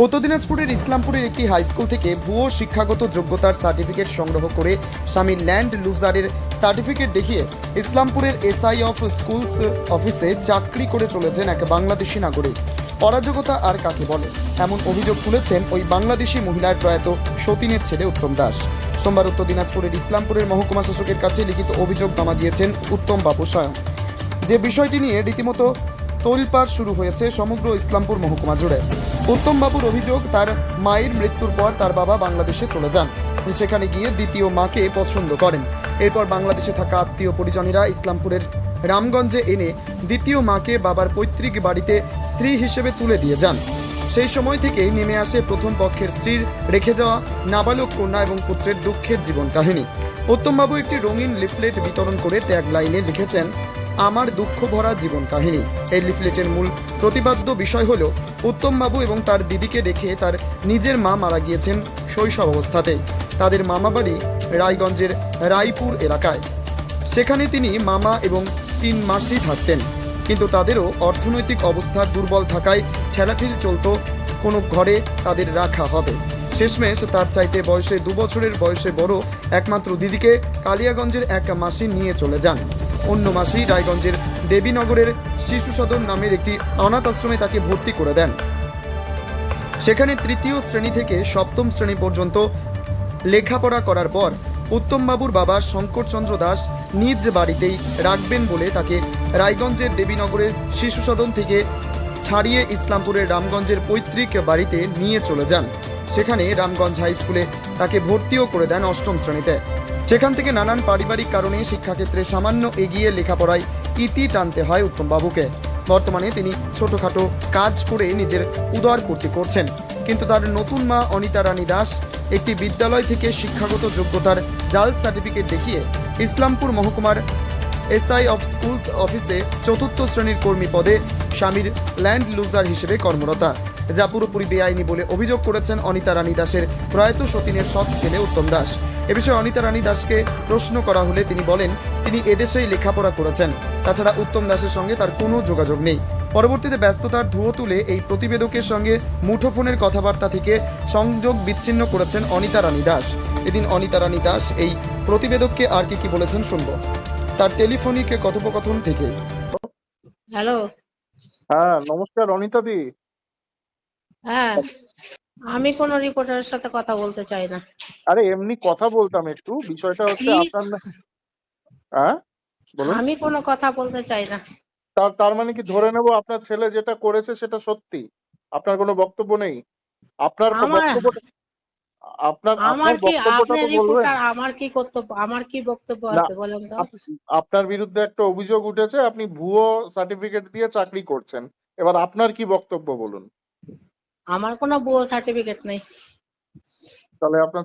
উত্তর দিনাজপুরের ইসলামপুরের একটি হাই স্কুল থেকে ভুয়ো শিক্ষাগত যোগ্যতার সার্টিফিকেট সংগ্রহ করে স্বামী ল্যান্ড লুজারের সার্টিফিকেট দেখিয়ে ইসলামপুরের এসআই অফ স্কুলস অফিসে চাকরি করে চলেছেন এক বাংলাদেশি নাগরিক। অরাজকতা আর কাকে বলে? এমন অভিযোগ তুলেছেন ওই বাংলাদেশি মহিলার প্রয়াত সতীনের ছেলে উত্তম দাস। সোমবার উত্তর দিনাজপুরের ইসলামপুরের মহকুমা শাসকের কাছে লিখিত অভিযোগ জমা দিয়েছেন উত্তম বাবু স্বয়ং। যে বিষয়টি নিয়ে রীতিমতো তোলপাড় শুরু হয়েছে সমগ্র ইসলামপুর মহকুমা জুড়ে। উত্তম বাবুর অভিযোগ, তার মায়ের মৃত্যুর পর তার বাবা বাংলাদেশে চলে যান। সেখানে গিয়ে দ্বিতীয় মাকে পছন্দ করেন। এরপর বাংলাদেশে থাকা আত্মীয় পরিজনেরা ইসলামপুরের রামগঞ্জে এনে দ্বিতীয় মাকে বাবার পৈতৃক বাড়িতে স্ত্রী হিসেবে তুলে দিয়ে যান। সেই সময় থেকেই নেমে আসে প্রথম পক্ষের স্ত্রীর রেখে যাওয়া নাবালক কন্যা এবং পুত্রের দুঃখের জীবন কাহিনী। উত্তমবাবু একটি রঙিন লিফলেট বিতরণ করে ট্যাগ লাইনে লিখেছেন আমার দুঃখ ভরা জীবন কাহিনী। এই লিফলেটের মূল প্রতিপাদ্য বিষয় হল, উত্তমবাবু এবং তার দিদিকে রেখে তার নিজের মা মারা গিয়েছেন শৈশব অবস্থাতেই। তাদের মামাবাড়ি রায়গঞ্জের রায়পুর এলাকায়। সেখানে তিনি মামা এবং তিন মাসই থাকতেন। কিন্তু তাদেরও অর্থনৈতিক অবস্থা দুর্বল থাকায় ঠেলাঠিল চলত, কোনো ঘরে তাদের রাখা হবে। শেষমেশ তার চাইতে বয়সে দু বছরের বয়সে বড় একমাত্র দিদিকে কালিয়াগঞ্জের এক মাসি নিয়ে চলে যান। অন্য মাসি রায়গঞ্জের দেবীনগরের শিশু সদন নামের একটি অনাথ আশ্রমে তাকে ভর্তি করে দেন। সেখানে তৃতীয় শ্রেণি থেকে সপ্তম শ্রেণি পর্যন্ত লেখাপড়া করার পর উত্তমবাবুর বাবা শঙ্করচন্দ্র দাস নিজ বাড়িতেই রাখবেন বলে তাকে রায়গঞ্জের দেবীনগরের শিশু সদন থেকে ছাড়িয়ে ইসলামপুরের রামগঞ্জের পৈতৃক বাড়িতে নিয়ে চলে যান। সেখানে রামগঞ্জ হাই স্কুলে তাকে ভর্তিও করে দেন অষ্টম শ্রেণীতে। সেখান থেকে নানান পারিবারিক কারণে শিক্ষাক্ষেত্রে সামান্য এগিয়ে লেখাপড়ায় ইতি টানতে হয় উত্তমবাবুকে। বর্তমানে তিনি ছোটখাটো কাজ করে নিজের উদর পূর্তি করছেন। কিন্তু তার নতুন মা অনিতা রানী দাস একটি বিদ্যালয় থেকে শিক্ষাগত যোগ্যতার জাল সার্টিফিকেট দেখিয়ে ইসলামপুর মহকুমার এসআই অফ স্কুলস অফিসে চতুর্থ শ্রেণির কর্মী পদে স্বামীর ল্যান্ড লুজার হিসেবে কর্মরতা। যা পুরোপুরি বেআইনি বলে অভিযোগ করেছেন অনিতা রানী দাসের প্রয়াত সতীনের সৎ ছেলে উত্তম দাস। এ বিষয়ে অনিতা রানী দাসকে প্রশ্ন করা হলে তিনি বলেন তিনি এদেশেই লেখাপড়া করেছেন। তাছাড়া উত্তম দাসের সঙ্গে তার কোনো যোগাযোগ নেই। পরবর্তীতে ব্যস্ততার ধুয়ো তুলে এই প্রতিবেদকের সঙ্গে মুঠোফোনের কথাবার্তা থেকে সংযোগ বিচ্ছিন্ন করেছেন অনিতা রানী দাস। এদিন অনিতা রানী দাস এই প্রতিবেদককে আর কি কি বলেছেন শুনব। তার টেলিফোনিক কথোপকথন থেকে হ্যালো। হ্যাঁ নমস্কার অনিতা দি। হ্যাঁ আমি কোনো রিপোর্টারের সাথে কথা বলতে চাই না। আরে এমনি কথা বলতাম একটু। বিষয়টা হচ্ছে কি? আপনার না- হ্যাঁ? বলুন। আমি কোনো কথা বলতে চাই না। তার তার মানে কি ধরে নেব আপনার ছেলে যেটা করেছে সেটা সত্যি? আপনার কোনো বক্তব্য নেই? আপনার তো আমার- বক্তব্যটা আপনার আমার আপনার কি বক্তব্যটা আপনি তো বলবেন। রিপোর্টার আমার কি কর্তব্য আমার কি বক্তব্য না, আছে বলেন তো? আপ- আপনার বিরুদ্ধে একটা অভিযোগ উঠেছে আপনি ভুয়ো সার্টিফিকেট দিয়ে চাকরি করছেন। এবার আপনার কি বক্তব্য বলুন? আমার কোনো বুয়ো সার্টিফিকেট নেই। তাহলে আপনার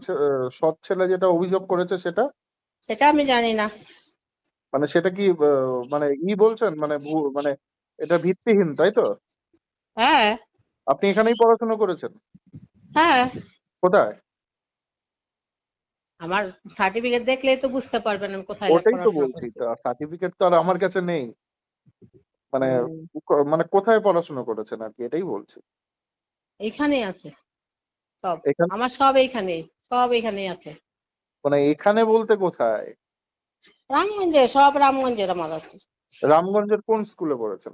সৎ ছেলে যেটা অভিযোগ করেছে সেটা? সেটা আমি জানি না। মানে সেটা কি মানে ই বলছেন? মানে মানে এটা ভিত্তিহীন তাই তো? হ্যাঁ। আপনি এখানেই পড়াশোনা করেছেন? হ্যাঁ। কোথায়? আমার সার্টিফিকেট দেখলেই তো বুঝতে পারবেন আমি কোথায় ওটাই তো বলছি। সার্টিফিকেট তো আর আমার কাছে নেই। মানে মানে কোথায় পড়াশোনা করেছেন আর কি? এটাই বলছি। এইখানেই আছে। সব। এখানে আমার সব এইখানেই সব এইখানেই আছে। মানে এখানে বলতে কোথায়? রামগঞ্জে সব রামগঞ্জের আমার আছে। রামগঞ্জের কোন স্কুলে পড়েছেন?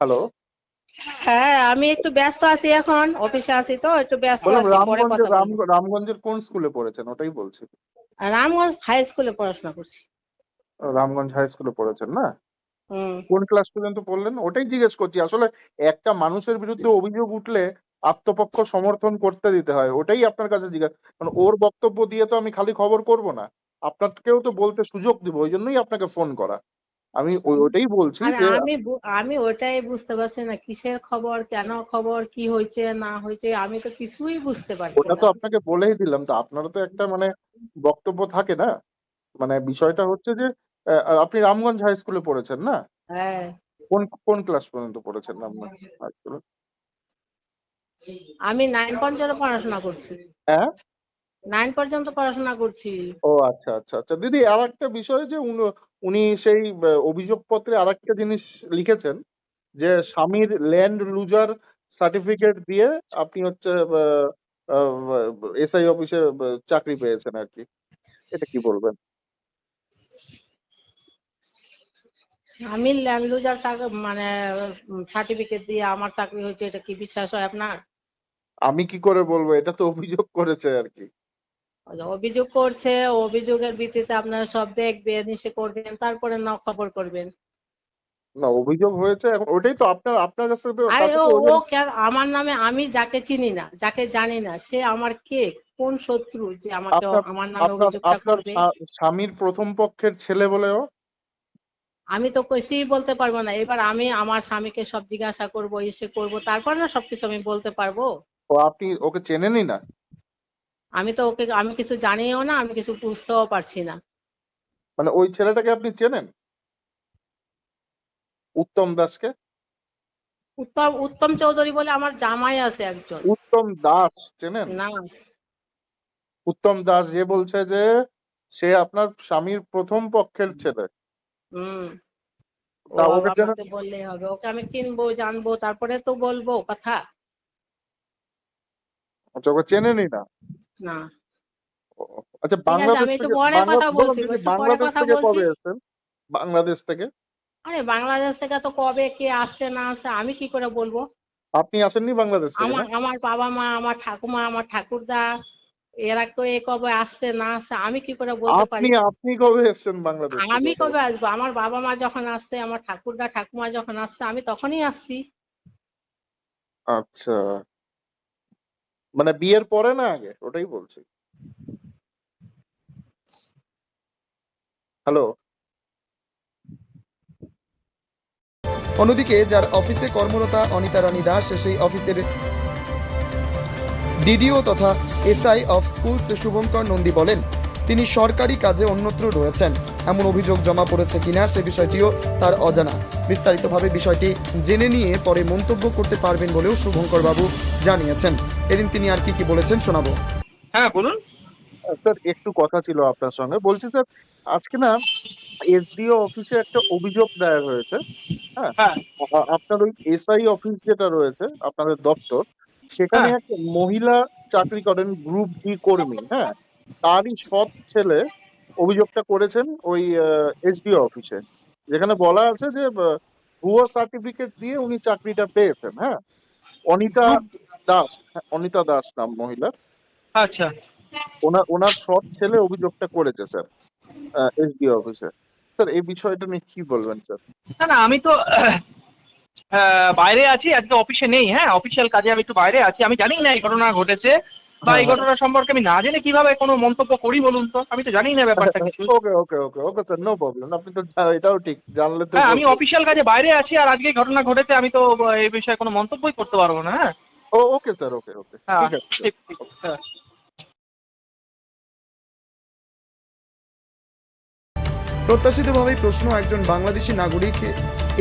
হ্যালো। হ্যাঁ আমি একটু ব্যস্ত আছি এখন অফিসে আছি তো একটু ব্যস্ত বললাম আছি পরে রামগঞ্জের কথা রাম বলব রামগঞ্জের কোন স্কুলে পড়েছেন? ওটাই বলছি। রামগঞ্জ হাই স্কুলে পড়াশোনা করছি। রামগঞ্জ হাই স্কুলে পড়েছেন না? কোন ক্লাস পর্যন্ত পড়লেন? ওটাই জিজ্ঞেস করছি। আসলে একটা মানুষের বিরুদ্ধে অভিযোগ উঠলে আত্মপক্ষ সমর্থন করতে দিতে হয়। ওটাই আপনার কাছে জিজ্ঞাসা। কারণ ওর বক্তব্য দিয়ে তো আমি খালি খবর করব না। আপনাকেও তো বলতে সুযোগ দিব ওই জন্যই আপনাকে ফোন করা। আমি ওটাই বলছি যে আমি আমি ওটাই বুঝতে পারছি না কিসের খবর কেন খবর কি হয়েছে না হয়েছে আমি তো কিছুই বুঝতে পারছি ওটা তো আপনাকে বলেই দিলাম। তো আপনারও তো একটা মানে বক্তব্য থাকে না? মানে বিষয়টা হচ্ছে যে আপনি রামগঞ্জ হাই স্কুলে পড়েছেন না? হ্যাঁ। কোন কোন ক্লাস পর্যন্ত পড়েছেন রামগঞ্জ হাই স্কুলে আমি নাইন পর্যন্ত পড়াশোনা করছি। হ্যাঁ? নাইন পর্যন্ত পড়াশোনা করছি। ও আচ্ছা আচ্ছা আচ্ছা। দিদি আর একটা বিষয় যে উনি- উনি সেই অভিযোগ পত্রে আর একটা জিনিস লিখেছেন যে স্বামীর ল্যান্ড লুজার সার্টিফিকেট দিয়ে আপনি হচ্ছে এসআই অফিসে চাকরি পেয়েছেন আর কি। এটা কি বলবেন? আমি ল্যান্ড লুজার মানে সার্টিফিকেট দিয়ে আমার চাকরি হয়েছে এটা কি বিশ্বাস হয় আপনার? আমি কি করে বলব? এটা তো অভিযোগ করেছে আর কি। অভিযোগ করছে অভিযোগের ভিত্তিতে আপনারা সব দেখবেন এসে করবেন তারপরে না খবর করবেন। না অভিযোগ হয়েছে এখন ওটাই তো আপনার আপনার কাছ তো ও কেন- আমার নামে আমি যাকে চিনি না যাকে জানি না সে আমার কে? কোন শত্রু যে আমাকে আমার নামে আপনার অভিযোগটা আপনার করবে? স্বা- স্বামীর প্রথম পক্ষের ছেলে বলেও আমি তো কিছুই বলতে পারব না এবার আমি আমার স্বামীকে সব জিজ্ঞাসা করব এসে করব তারপর না সবকিছু আমি বলতে পারব। ও আপনি ওকে চেনেনই না? আমি তো ওকে আমি কিছু জানিও না আমি কিছু বুঝতেও পারছি না। মানে ওই ছেলেটাকে আপনি চেনেন? উত্তম দাসকে? উত্তম উত্তম চৌধুরী বলে আমার জামাই আছে একজন। উত্তম দাস চেনেন? না। উত্তম দাস যে বলছে যে সে আপনার স্বামীর প্রথম পক্ষের ছেলে। হুম। তা ওকে চেনেন বললেই হবে ওকে আমি চিনবো জানব তারপরে তো বলব কথা। আচ্ছা ওকে চেনেনই না? না। আচ্ছা বাংলাদেশ থেকে পরে বাংলা- কথা বলুন বলছি দিদি, একটু পরে বাংলাদেশ থেকে কবে এসেছেন? বাংলাদেশ থেকে? আরে বাংলাদেশ থেকে তো কবে কে আসছে না আসছে আমি কি করে বলব? আপনি আসেননি বাংলাদেশ থেকে আমার আমার বাবা মা আমার ঠাকুমা আমার ঠাকুরদা এরা করে কবে আসছে না আসছে আমি কি করে বলতে পারি? আপনি আপনি কবে এসেছেন বাংলাদেশ আমি কবে আসব? আমার বাবা মা যখন আসছে আমার ঠাকুরদা ঠাকুমা যখন আসছে আমি তখনই আসছি। আচ্ছা। মানে বিয়ের পরে না আগে? ওটাই বলছি। হ্যালো। অন্যদিকে যার অফিসে কর্মরতা অনিতা রানী দাস সেই অফিসের ডিডিও তথা SI of schools Subhankar Nandi বলেন তিনি সরকারি কাজে অন্যত্র রয়েছেন। এমন অভিযোগ জমা পড়েছে কিনা সে বিষয়টিও তার অজানা। বিস্তারিতভাবে বিষয়টি জেনে নিয়ে পরে মন্তব্য করতে পারবেন বলেও শুভঙ্কর বাবু জানিয়েছেন। এদিন তিনি আর কি কি বলেছেন শোনাবো। হ্যাঁ বলুন। স্যার একটু কথা ছিল আপনার সঙ্গে। বলছি স্যার আজকে না এসডিও অফিসে একটা অভিযোগ দায়ের হয়েছে। হ্যাঁ হ্যাঁ। আপনার ওই এসআই অফিস যেটা রয়েছে আপনাদের দপ্তর সেখানে হ্যাঁ। একটা মহিলা চাকরি করেন গ্রুপ ডি কর্মী হ্যাঁ। তারই সৎ ছেলে অভিযোগটা করেছেন ওই এসডিও অফিসে যেখানে বলা আছে যে ভুয়ো সার্টিফিকেট দিয়ে উনি চাকরিটা পেয়েছেন হ্যাঁ। অনিতা দাস হ্যাঁ, অনিতা দাস নাম মহিলার। আচ্ছা। ওনার ওনার সৎ ছেলে অভিযোগটা করেছে স্যার এসডিও অফিসে স্যার এই বিষয়টা নিয়ে কি বলবেন স্যার? না না আমি তো বাইরে আছি আজকে অফিসে নেই হ্যাঁ? অফিসিয়াল কাজে আমি একটু বাইরে আছি। আমি জানি না এই ঘটনা ঘটেছে বা এই হ্যাঁ। ঘটনা সম্পর্কে আমি না জেনে কীভাবে কোনো মন্তব্য করি বলুন তো? আমি তো জানি না ব্যাপারটা কিছু। Okay okay okay okay sir no problem আপনি তো এটাও ঠিক জানলে তো হ্যাঁ আমি অফিসিয়াল কাজে বাইরে আছি আর আজকে ঘটনা ঘটেছে আমি তো এই বিষয়ে কোনো মন্তব্যই করতে পারব না হ্যাঁ? ও ওকে স্যার ওকে ওকে হ্যাঁ ঠিক আছে। প্রত্যাশিতভাবেই প্রশ্ন, একজন বাংলাদেশি নাগরিক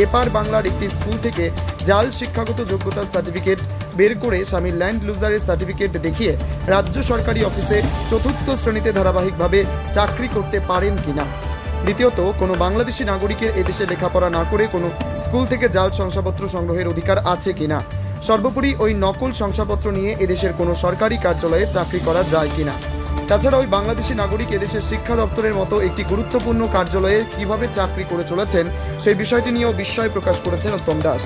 এপার বাংলার একটি স্কুল থেকে জাল শিক্ষাগত যোগ্যতার সার্টিফিকেট বের করে স্বামী ল্যান্ড লুজারের সার্টিফিকেট দেখিয়ে রাজ্য সরকারি অফিসে চতুর্থ শ্রেণীতে ধারাবাহিকভাবে চাকরি করতে পারেন কিনা? দ্বিতীয়ত, কোনো বাংলাদেশি নাগরিকের এদেশে লেখাপড়া না করে কোনো স্কুল থেকে জাল শংসাপত্র সংগ্রহের অধিকার আছে কিনা? সর্বোপরি ওই নকল শংসাপত্র নিয়ে এদেশের কোনো সরকারি কার্যালয়ে চাকরি করা যায় কিনা? তাছাড়া ওই বাংলাদেশি নাগরিক এদেশের শিক্ষা দপ্তরের মতো একটি গুরুত্বপূর্ণ কার্যালয়ে কীভাবে চাকরি করে চলেছেন, সেই বিষয়টি নিয়েও বিস্ময় প্রকাশ করেছেন উত্তম দাস।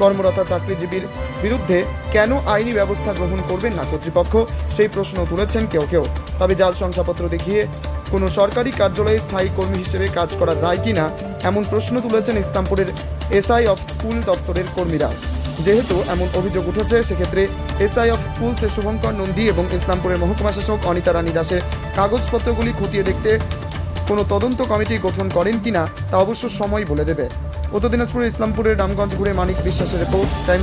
কর্মরতা চাকরিজীবীর বিরুদ্ধে কেন আইনি ব্যবস্থা গ্রহণ করবেন না কর্তৃপক্ষ, সেই প্রশ্ন তুলেছেন কেউ কেউ। তবে জাল শংসাপত্র দেখিয়ে কোনো সরকারি কার্যালয়ে স্থায়ী কর্মী হিসেবে কাজ করা যায় কিনা, এমন প্রশ্ন তুলেছেন ইসলামপুরের এসআই অফ স্কুল দপ্তরের কর্মীরা। যেহেতু এমন অভিযোগ উঠেছে, সেক্ষেত্রে SI of schools Subhankar Nandi এবং ইসলামপুরের মহকুমা শাসক অনিতা রানী দাসের কাগজপত্রগুলি খতিয়ে দেখতে কোনো তদন্ত কমিটি গঠন করেন কিনা তা অবশ্য সময় বলে দেবে। উত্তর দিনাজপুরের ইসলামপুরের রামগঞ্জ ঘুরে মানিক বিশ্বাসের রিপোর্ট টাইম